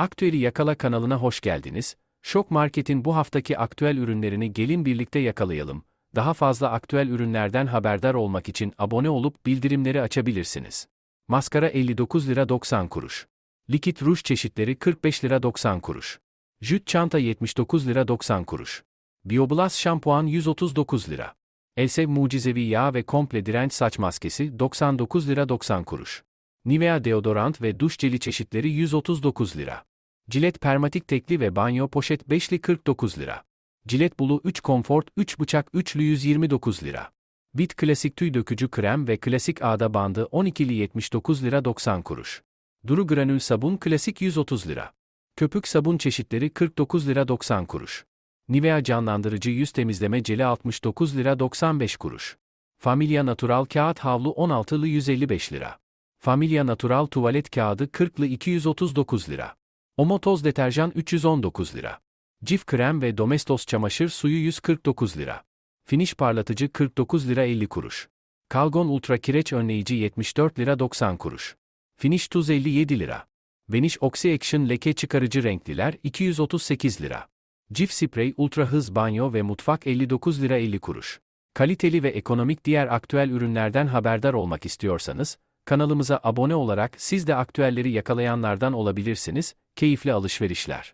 Aktüeli Yakala kanalına hoş geldiniz. Şok Market'in bu haftaki aktüel ürünlerini gelin birlikte yakalayalım. Daha fazla aktüel ürünlerden haberdar olmak için abone olup bildirimleri açabilirsiniz. Maskara 59 lira 90 kuruş. Likit ruj çeşitleri 45 lira 90 kuruş. Jüt çanta 79 lira 90 kuruş. Bioblast şampuan 139 lira. Elsev mucizevi yağ ve komple direnç saç maskesi 99 lira 90 kuruş. Nivea deodorant ve duş jeli çeşitleri 139 lira. Cilet permatik tekli ve banyo poşet 5'li 49 lira. Cilet bulu 3 komfort 3 bıçak üçlü 129 lira. Bit klasik tüy dökücü krem ve klasik ağda bandı 12'li 79 lira 90 kuruş. Duru granül sabun klasik 130 lira. Köpük sabun çeşitleri 49 lira 90 kuruş. Nivea canlandırıcı yüz temizleme jeli 69 lira 95 kuruş. Familia Natural kağıt havlu 16'lı 155 lira. Familia Natural tuvalet kağıdı 40'lı 239 lira. Omo toz deterjan 319 lira. Cif krem ve Domestos çamaşır suyu 149 lira. Finish parlatıcı 49 lira 50 kuruş. Kalgon Ultra kireç önleyici 74 lira 90 kuruş. Finish tuz 57 lira. Vanish Oxy Action leke çıkarıcı renkliler 238 lira. Cif sprey ultra hız banyo ve mutfak 59 lira 50 kuruş. Kaliteli ve ekonomik diğer aktüel ürünlerden haberdar olmak istiyorsanız, kanalımıza abone olarak siz de aktüelleri yakalayanlardan olabilirsiniz, keyifli alışverişler.